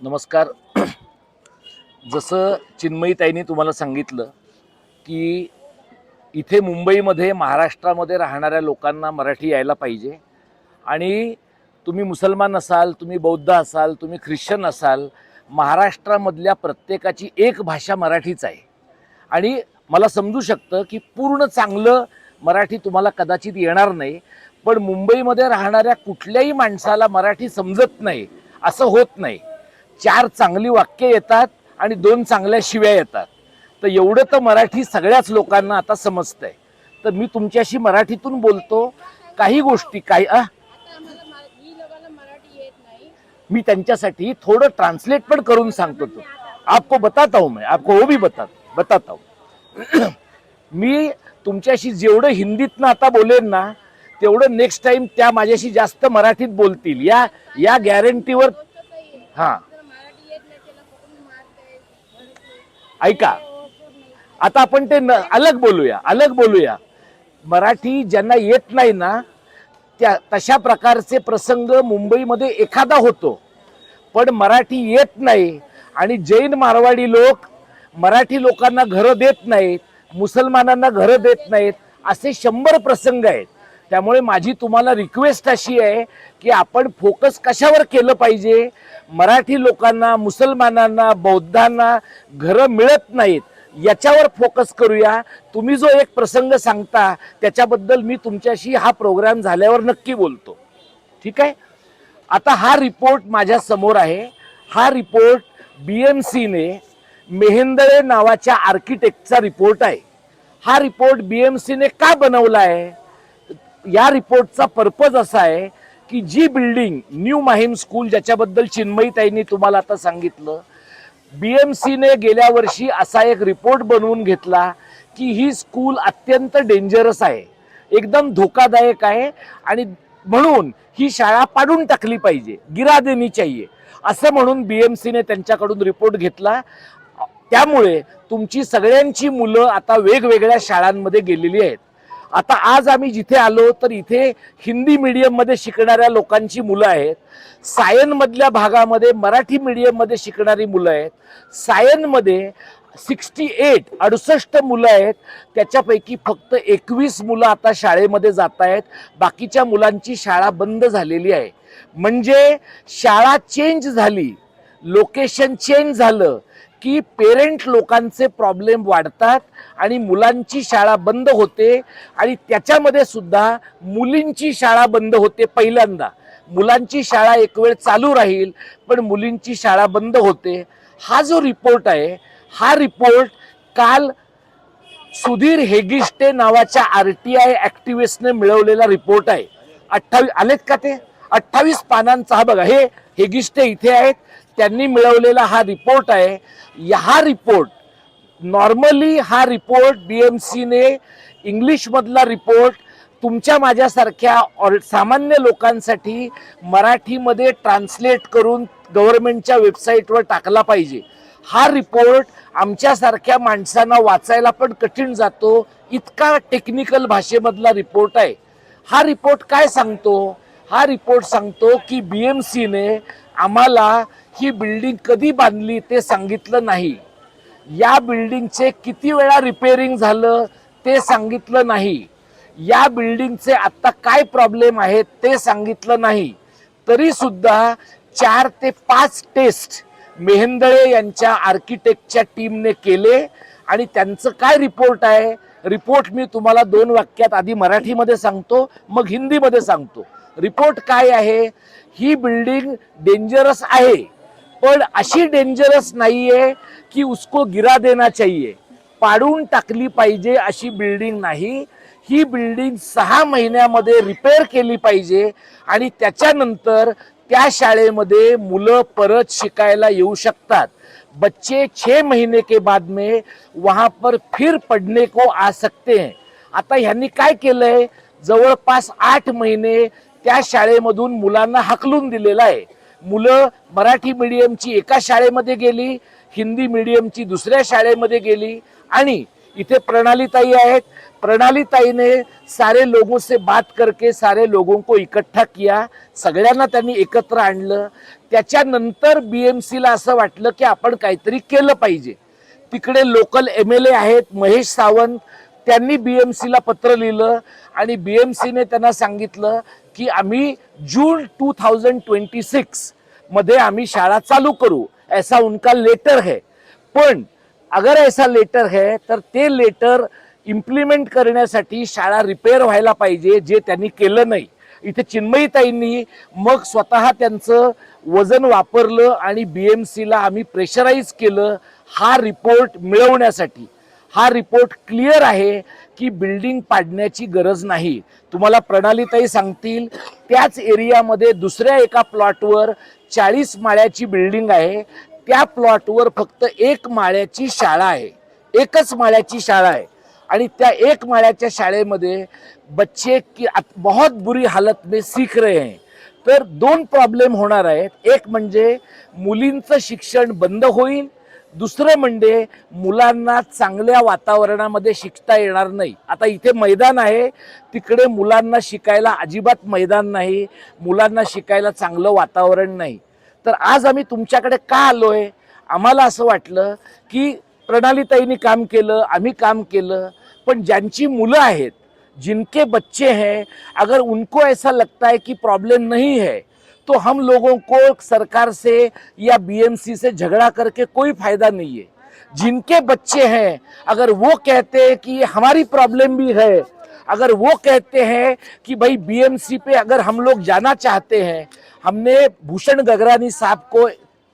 नमस्कार. जसं चिन्मयीताईंनी तुम्हाला सांगितलं की इथे मुंबईमध्ये महाराष्ट्रामध्ये राहणाऱ्या लोकांना मराठी यायला पाहिजे. आणि तुम्ही मुसलमान असाल तुम्ही बौद्ध असाल तुम्ही ख्रिश्चन असाल महाराष्ट्रामधल्या प्रत्येकाची एक भाषा मराठीच आहे. आणि मला समजू शकतं की पूर्ण चांगलं मराठी तुम्हाला कदाचित येणार नाही पण मुंबईमध्ये राहणाऱ्या कुठल्याही माणसाला मराठी समजत नाही असं होत नाही. चार चांगली वाक्य येतात आणि दोन चांगल्या शिव्या येतात. तर एवढं तर मराठी सगळ्याच लोकांना आता समजतंय. तर मी तुमच्याशी मराठीतून बोलतो. काही गोष्टी काही आ, मी त्यांच्यासाठी थोडं ट्रान्सलेट पण करून सांगतो तो. आपको बताता हूं मैं. आपको वो भी बता बताता हूं. मी तुमच्याशी जेवढं हिंदीतनं आता बोलेन ना तेवढं नेक्स्ट टाइम त्या माझ्याशी जास्त मराठीत बोलतील. या या गॅरंटीवर हां जर मराठी येत नाही त्याला पकडून मारते भरते. ऐका. आता आपण ते न- अलग बोलूया अलग बोलूया. मराठी ज्यांना येत नाही ना त्या तशा प्रकारचे प्रसंग मुंबईमध्ये एखादा होतो. पण मराठी येत नाही आणि जैन मारवाडी लोक मराठी लोकांना घरं देत नाहीत मुसलमानांना घरं देत नाहीत असे शंभर प्रसंग आहेत. त्यामुळे माझी तुम्हाला रिक्वेस्ट अशी आहे की आपण फोकस कशावर केलं पाहिजे? मराठी लोकांना मुसलमानांना बौद्धांना घरं मिळत नाहीत याच्यावर फोकस करूया. तुम्ही जो एक प्रसंग सांगता त्याच्याबद्दल मी तुमच्याशी हा प्रोग्राम झाल्यावर नक्की बोलतो. ठीक आहे? आता हा रिपोर्ट माझ्यासमोर आहे. हा रिपोर्ट बी एम सीने मेहेंदळे नावाच्या आर्किटेक्टचा रिपोर्ट आहे. हा रिपोर्ट बी एम सीने का बनवला आहे? या रिपोर्टचा पर्पज असा आहे की जी बिल्डिंग न्यू माहीम स्कूल ज्याच्याबद्दल चिन्मयीताईंनी तुम्हाला आता सांगितलं बी एम गेल्या वर्षी असा एक रिपोर्ट बनवून घेतला की ही स्कूल अत्यंत डेंजरस आहे एकदम धोकादायक आहे आणि म्हणून ही शाळा पाडून टाकली पाहिजे गिरा देणी चाहिए. असं म्हणून बी एम सीने त्यांच्याकडून रिपोर्ट घेतला. त्यामुळे तुमची सगळ्यांची मुलं आता वेगवेगळ्या शाळांमध्ये गेलेली आहेत. आता आज आम्ही जिथे आलो तर इथे हिंदी मीडियममध्ये शिकणाऱ्या लोकांची मुलं आहेत. सायनमधल्या भागामध्ये मराठी मीडियममध्ये शिकणारी मुलं आहेत. सायनमध्ये सिक्स्टी एट अडुसष्ट मुलं आहेत. त्याच्यापैकी फक्त एकवीस मुलं आता शाळेमध्ये जात आहेत. बाकीच्या मुलांची शाळा बंद झालेली आहे. म्हणजे शाळा चेंज झाली लोकेशन चेंज झालं की पेरेंट लोकांचे प्रॉब्लेम वाढतात आणि मुलांची शाळा बंद होते आणि त्याच्यामध्ये सुद्धा मुलींची शाळा बंद होते पहिल्यांदा. मुलांची शाळा एक वेळ चालू राहील पण मुलींची शाळा बंद होते. हा जो रिपोर्ट आहे हा रिपोर्ट काल सुधीर हेगिस्टे नावाच्या आर टी आय ॲक्टिव्हिस्टने मिळवलेला रिपोर्ट आहे. अठ्ठावीस आलेत का ते? अठ्ठावीस पानांचा हा बघा हे हेगिस्टे इथे आहेत. त्यांनी मिळवलेला हा रिपोर्ट आहे. या- हा रिपोर्ट नॉर्मली हा रिपोर्ट बी एम सीने इंग्लिशमधला रिपोर्ट तुमच्या माझ्यासारख्या ऑल सामान्य लोकांसाठी मराठीमध्ये ट्रान्सलेट करून गव्हर्नमेंटच्या वेबसाईटवर टाकला पाहिजे. हा रिपोर्ट आमच्यासारख्या माणसांना वाचायला पण कठीण जातो. इतका टेक्निकल भाषेमधला रिपोर्ट आहे. हा रिपोर्ट काय सांगतो? हा रिपोर्ट सांगतो की बी एम सीने आम्हाला ही बिल्डिंग कधी बांधली ते सांगितलं नाही. या बिल्डिंगचे किती वेळा रिपेअरिंग झालं ते सांगितलं नाही. या बिल्डिंगचे आत्ता काय प्रॉब्लेम आहेत ते सांगितलं नाही. तरी सुद्धा चार ते पाच टेस्ट मेहेंदळे यांच्या आर्किटेक्टच्या टीमने केले आणि त्यांचं काय रिपोर्ट आहे? रिपोर्ट मी तुम्हाला दोन वाक्यात आधी मराठीमध्ये सांगतो मग हिंदीमध्ये सांगतो. रिपोर्ट काय आहे? ही बिल्डिंग डेंजरस आहे. पण अशी डेंजरस नाहीये की उसको गिरा देना चाहिए पाडून टाकली पाहिजे अशी बिल्डिंग नाही. ही बिल्डिंग सहा महिन्यामध्ये रिपेअर केली पाहिजे आणि त्याच्यानंतर त्या शाळेमध्ये मुलं परत शिकायला येऊ शकतात. बच्चे छे महीने के बाद में वहां पर फिर पढ़ने को आ सकते हैं. आता ह्यांनी काय केलंय? जवळपास आठ महिने त्या शाळेमधून मुलांना हकलून दिलेला आहे. मुलं मराठी मीडियमची एका शाळेमध्ये गेली हिंदी मीडियमची दुसऱ्या शाळेमध्ये गेली आणि इथे प्रणालीताई आहेत. प्रणालीताई ने सारे लोगों से बात करके सारे लोगों को इकट्ठा किया. सगळ्यांना त्यांनी एकत्र आणलं. त्याच्यानंतर बी एम सीला असं वाटलं की आपण काहीतरी केलं पाहिजे. तिकडे लोकल एम एल ए आहेत महेश सावंत. त्यांनी बी एम सीला पत्र लिहिलं आणि बी एम सीने त्यांना सांगितलं की आम्ही June two thousand twenty six मध्ये आम्ही शाळा चालू करू. ऐसा उनका लेटर है. पण अगर ऐसा लेटर है तर ते लेटर इम्प्लिमेंट करण्यासाठी शाळा रिपेअर व्हायला पाहिजे जे त्यांनी केलं नाही. इथे चिन्मयीताईंनी मग स्वतः त्यांचं वजन वापरलं आणि बी एम सीला आम्ही प्रेशराईज केलं हा रिपोर्ट मिळवण्यासाठी. हा रिपोर्ट क्लिअर आहे की बिल्डिंग पाडण्याची गरज नाही. तुम्हाला प्रणालीताई सांगतील त्याच एरियामध्ये दुसऱ्या एका प्लॉटवर चाळीस माळ्याची बिल्डिंग आहे. त्या प्लॉटवर फक्त एक माळ्याची शाळा आहे. एकच माळ्याची शाळा आहे. आणि त्या एक माळ्याच्या शाळेमध्ये बच्चे की बहुत बुरी हालत में सीख रहे हैं. तर दोन प्रॉब्लेम होणार आहेत. एक म्हणजे मुलींचं शिक्षण बंद होईल दुसरं म्हणजे मुलांना चांगल्या वातावरणामध्ये शिकता येणार नाही. आता इथे मैदान आहे तिकडे मुलांना शिकायला अजिबात मैदान नाही मुलांना शिकायला चांगलं वातावरण नाही. तर आज आम्ही तुमच्याकडे का आलो आहे आम्हाला असं वाटलं की प्रणालीताईंनी काम केलं आम्ही काम केलं पण ज्यांची मुलं आहेत जिनके बच्चे हैं अगर उनको ऐसा लगता है कि प्रॉब्लम नहीं है तो हम लोगों को सरकार से या बीएमसी से झगड़ा करके कोई फ़ायदा नहीं है। जिनके बच्चे हैं, अगर वो कहते हैं कि हमारी प्रॉब्लम भी है, अगर वो कहते हैं कि भाई बीएमसी पे अगर हम लोग जाना चाहते हैं, हमने भूषण गगरानी साहब को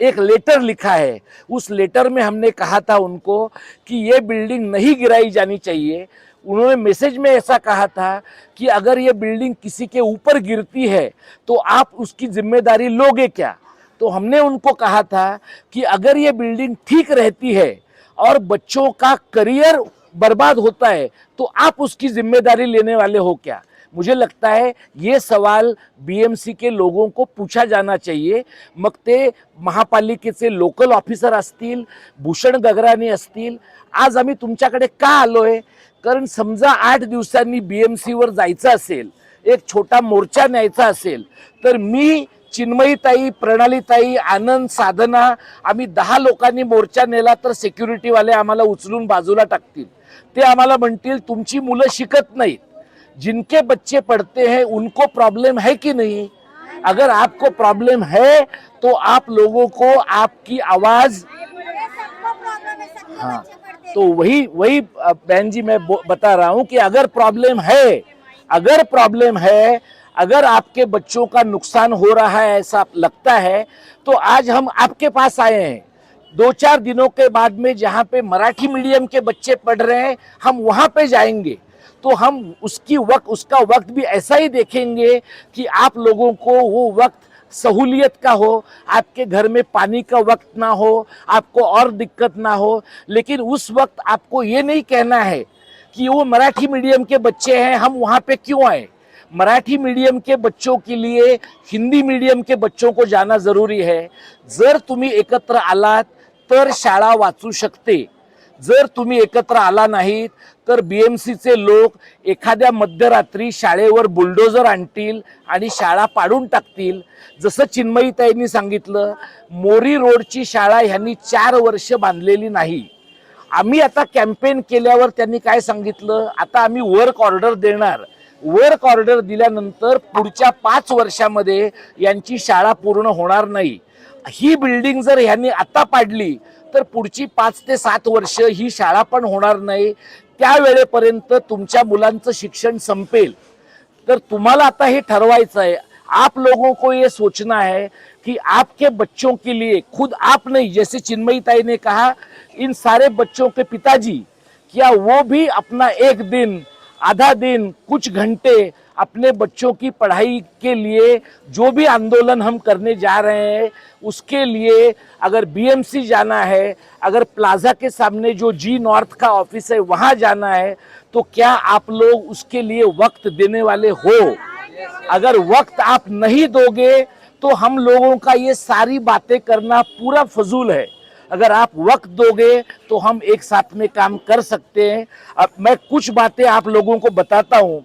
एक लेटर लिखा है। उस लेटर में हमने कहा था उनको कि ये बिल्डिंग नहीं गिराई जानी चाहिए। उन्होंने मैसेज में ऐसा कहा था कि अगर ये बिल्डिंग किसी के ऊपर गिरती है तो आप उसकी ज़िम्मेदारी लोगे क्या? तो हमने उनको कहा था कि अगर ये बिल्डिंग ठीक रहती है और बच्चों का करियर बर्बाद होता है तो आप उसकी ज़िम्मेदारी लेने वाले हो क्या? मुझे लगता है ये सवाल बीएमसी के लोगों को पूछा जाना चाहिए। मग ते महापालिकेचे लोकल ऑफिसर असतील भूषण गगरानी असतील आज आम्ही तुमच्याकडे का आलो आहे कारण समजा आठ दिवसांनी बी एम सीवर जायचं असेल एक छोटा मोर्चा न्यायचा असेल तर मी चिन्मयीताई प्रणालीताई आनंद साधना आम्ही दहा लोकांनी मोर्चा नेला तर सेक्युरिटीवाले आम्हाला उचलून बाजूला टाकतील. ते आम्हाला म्हणतील तुमची मुलं शिकत नाहीत. जिनके बच्चे पढ़ते हैं, उनको प्रॉब्लम है कि नहीं? अगर आपको प्रॉब्लम है तो आप लोगों को आपकी आवाज़ हैं तो वही वही बहन जी मैं बता रहा हूँ कि अगर प्रॉब्लम है, अगर प्रॉब्लम है, अगर आपके बच्चों का नुकसान हो रहा है, ऐसा लगता है तो आज हम आपके पास आए हैं। दो चार दिनों के बाद में जहाँ पे मराठी मीडियम के बच्चे पढ़ रहे हैं, हम वहाँ पे जाएँगे। तो हम उसकी वक्त, उसका वक्त भी ऐसा ही देखेंगे कि आप लोगों को वो वक्त सहूलियत का हो, आपके घर में पानी का वक्त ना हो, आपको और दिक्कत ना हो। लेकिन उस वक्त आपको ये नहीं कहना है कि वो मराठी मीडियम के बच्चे हैं, हम वहाँ पे क्यों आए? मराठी मीडियम के बच्चों के लिए हिंदी मीडियम के बच्चों को जाना ज़रूरी है। जर तुम्ही एकत्र आलात, तर शाळा वाचू शकते। जर तुम्ही एकत्र आला नाहीत तर बी एम सीचे लोक एखाद्या मध्यरात्री शाळेवर बुलडोजर आणतील आणि शाळा पाडून टाकतील. जसं चिन्मयीताईंनी सांगितलं मोरी रोडची शाळा ह्यांनी चार वर्ष बांधलेली नाही. आम्ही आता कॅम्पेन केल्यावर त्यांनी काय सांगितलं आता आम्ही वर्क ऑर्डर देणार. वर्क ऑर्डर दिल्यानंतर पुढच्या पाच वर्षामध्ये यांची शाळा पूर्ण होणार नाही. ही बिल्डिंग जर ह्यांनी आता पाडली तर पुढची पाच ते सात वर्ष ही शाळा पण होणार नाही. त्यावेळेपर्यंत तुमच्या मुलांचं शिक्षण संपेल. तर तुम्हाला आता हे ठरवायचं आहे आप लोगों को ये सोचना है कि आपके बच्चों के लिए खुद आप नहीं जैसे चिन्मयीताई ने कहा इन सारे बच्चों के पिताजी क्या वो भी अपना एक दिन आधा दिन कुछ घंटे अपने बच्चों की पढ़ाई के लिए जो भी आंदोलन हम करने जा रहे हैं, उसके लिए अगर बीएमसी जाना है, अगर प्लाजा के सामने जो जी नॉर्थ का ऑफ़िस है, वहाँ जाना है तो क्या आप लोग उसके लिए वक्त देने वाले हो? अगर वक्त आप नहीं दोगे तो हम लोगों का ये सारी बातें करना पूरा फजूल है। अगर आप वक्त दोगे तो हम एक साथ में काम कर सकते हैं। अब मैं कुछ बातें आप लोगों को बताता हूँ।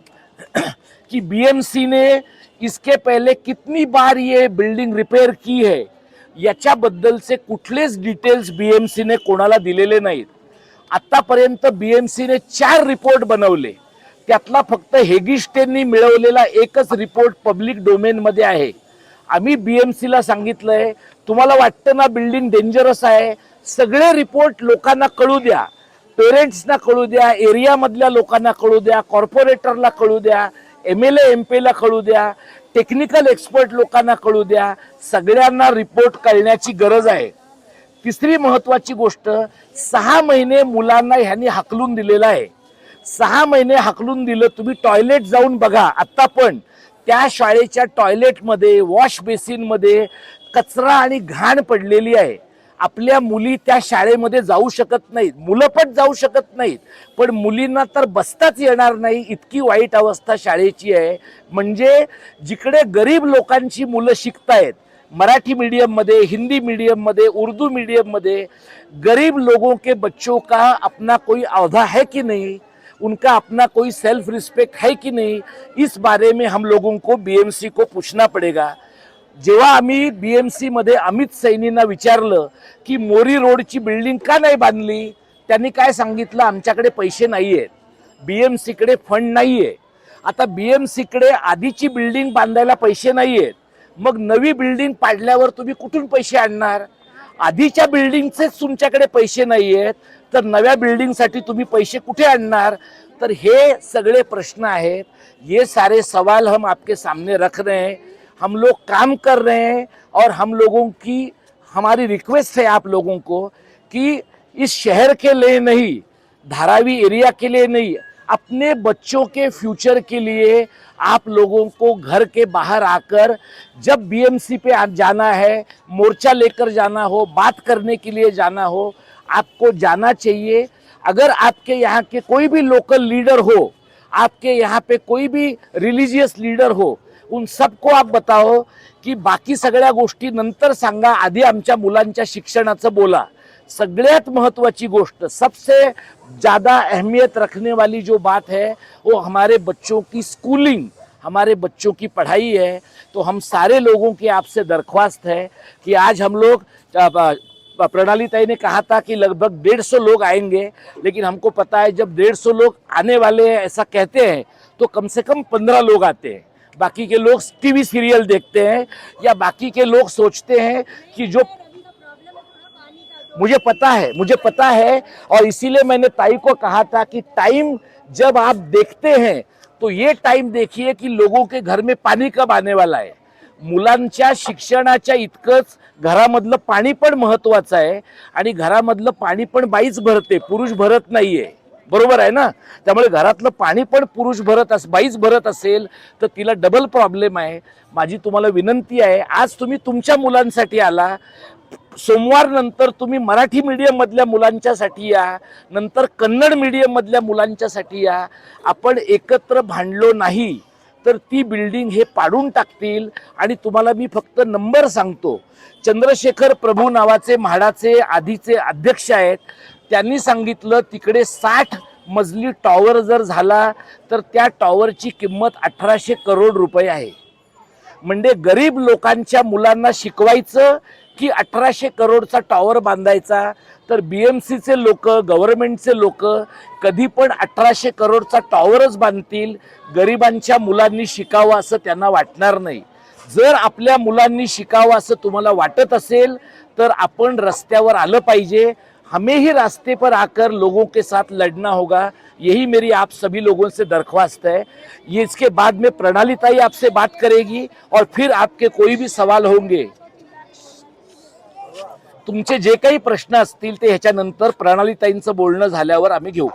कि बीएमसी ने इसके पहले कितनी बार ये बिल्डिंग रिपेअर की है? याच्याबद्दलचे कुठलेच डिटेल्स बीएमसीने कोणाला दिलेले नाहीत. आतापर्यंत बीएमसीने चार रिपोर्ट बनवले. त्यातला फक्त हेगिस्टेननी मिळवलेला एकच रिपोर्ट पब्लिक डोमेनमध्ये आहे. आम्ही बीएमसीला सांगितलंय तुम्हाला वाटतं ना बिल्डिंग डेंजरस आहे? सगळे रिपोर्ट लोकांना कळू द्या. पेरेंट्सना कळू द्या एरियामधल्या लोकांना कळू द्या कॉर्पोरेटरला कळू द्या. एम एल एम पीला कळू द्या टेक्निकल एक्सपर्ट लोकांना कळू द्या सगळ्यांना रिपोर्ट कळण्याची गरज आहे. तिसरी महत्वाची गोष्ट सहा महिने मुलांना ह्यांनी हाकलून दिलेलं आहे. सहा महिने हाकलून दिलं तुम्ही टॉयलेट जाऊन बघा आत्ता पण. त्या शाळेच्या टॉयलेटमध्ये वॉश बेसिनमध्ये कचरा आणि घाण पडलेली आहे. आपल्या मुली त्या शाळेमध्ये जाऊ शकत नाहीत. मुलं पण जाऊ शकत नाहीत. पण मुलींना तर बसताच येणार नाही. इतकी वाईट अवस्था शाळेची आहे. म्हणजे जिकडे गरीब लोकांची मुलं शिकतायत Marathi medium Hindi medium Urdu medium गरीब लोगों के बच्चों का अपना कोई अवधा है कि नहीं? उनका अपना कोई सेल्फ रिस्पेक्ट है कि नहीं? इस बारे में हम लोगों को बीएमसी को पूछना पड़ेगा। जेव्हा आम्ही बी एम सीमध्ये अमित सैनींना विचारलं की मोरी रोडची बिल्डिंग का नाही बांधली त्यांनी काय सांगितलं? आमच्याकडे पैसे नाही आहेत बी एम सीकडे फंड नाही आहे आता बी एम सीकडे आधीची बिल्डिंग बांधायला पैसे नाही आहेत मग नवी बिल्डिंग पाडल्यावर तुम्ही कुठून पैसे आणणार? आधीच्या बिल्डिंगचेच तुमच्याकडे पैसे नाही आहेत तर नव्या बिल्डिंगसाठी तुम्ही पैसे कुठे आणणार? तर हे सगळे प्रश्न आहेत. ये सारे सवाल हम आपके सामने रख रहे हैं. हम लोग काम कर रहे हैं और हम लोगों की, हमारी रिक्वेस्ट है आप लोगों को कि इस शहर के लिए नहीं, धारावी एरिया के लिए नहीं, अपने बच्चों के फ्यूचर के लिए आप लोगों को घर के बाहर आकर जब बीएमसी पे आ- जाना है, मोर्चा लेकर जाना हो, बात करने के लिए जाना हो, आपको जाना चाहिए। अगर आपके यहाँ के कोई भी लोकल लीडर हो, आपके यहाँ पे कोई भी रिलीजियस लीडर हो उन सबको आप बताओ की बाकी सगळ्या गोष्टी नंतर सांगा. आधी आमच्या मुलांच्या शिक्षणाचं बोला. सगळ्यात महत्वाची गोष्ट सबसे ज़्यादा अहमियत रखने वाली जो बात है वो हमारे बच्चों की स्कूलिंग हमारे बच्चों की पढ़ाई है. तो हम सारे लोगों की आपसे दरख्वास्त है कि आज हम लोग प्रणाली ताई ने कहा था कि लगभग डेढ़ सौ लोग आएंगे लेकिन हमको पता है जब डेढ़ सौ लोग आने वाले हैं ऐसा कहते हैं तो कम से कम पंद्रह लोग आते हैं। बाकी के लोग टीवी सीरियल देखते हैं या बाकी के लोग सोचते हैं कि जो मुझे पता है मुझे पता है और इसीलिए मैंने ताई को कहा था कि टाइम जब आप देखते हैं तो ये टाइम देखिए कि लोगों के घर में पाणी कब आने वाला आहे मुलांच्या शिक्षणाच्या इतकंच घरामधलं पाणी पण महत्वाचं आहे आणि घरामधलं पाणी पण बाईच भरते पुरुष भरत नाहीये. बरोबर आहे ना? त्यामुळे घरातलं पाणी पण पुरुष भरत अस बाईच भरत असेल तर तिला डबल प्रॉब्लेम आहे. माझी तुम्हाला विनंती आहे आज तुम्ही तुमच्या मुलांसाठी आला. सोमवार नंतर तुम्ही मराठी मीडियममधल्या मुलांच्यासाठी या. नंतर कन्नड मीडियममधल्या मुलांच्यासाठी या. आपण एकत्र भांडलो नाही तर ती बिल्डिंग हे पाडून टाकतील. आणि तुम्हाला मी फक्त नंबर सांगतो. चंद्रशेखर प्रभू नावाचे म्हाडाचे आधीचे अध्यक्ष आहेत. त्यांनी सांगितलं तिकडे साठ मजली टॉवर जर झाला तर त्या टॉवरची किंमत अठराशे करोड रुपये आहे. म्हणजे गरीब लोकांच्या मुलांना शिकवायचं की अठराशे करोडचा टॉवर बांधायचा तर बी एम सीचे लोक गव्हर्नमेंटचे लोक कधी पण अठराशे करोडचा टॉवरच बांधतील. गरिबांच्या मुलांनी शिकावं असं त्यांना वाटणार नाही. जर आपल्या मुलांनी शिकावं असं तुम्हाला वाटत असेल तर आपण रस्त्यावर आलं पाहिजे. हमें ही रास्ते पर आकर लोगों के साथ लड़ना होगा। यही मेरी आप सभी लोगों से दरख्वास्त है। ये इसके बाद में प्रणालिताई आपसे बात करेगी और फिर आपके कोई भी सवाल होंगे। तुमचे जे काही प्रश्न असतील ते ह्याच्यानंतर प्रणालीताईंचं बोलणं झाल्यावर आम्ही घेऊ।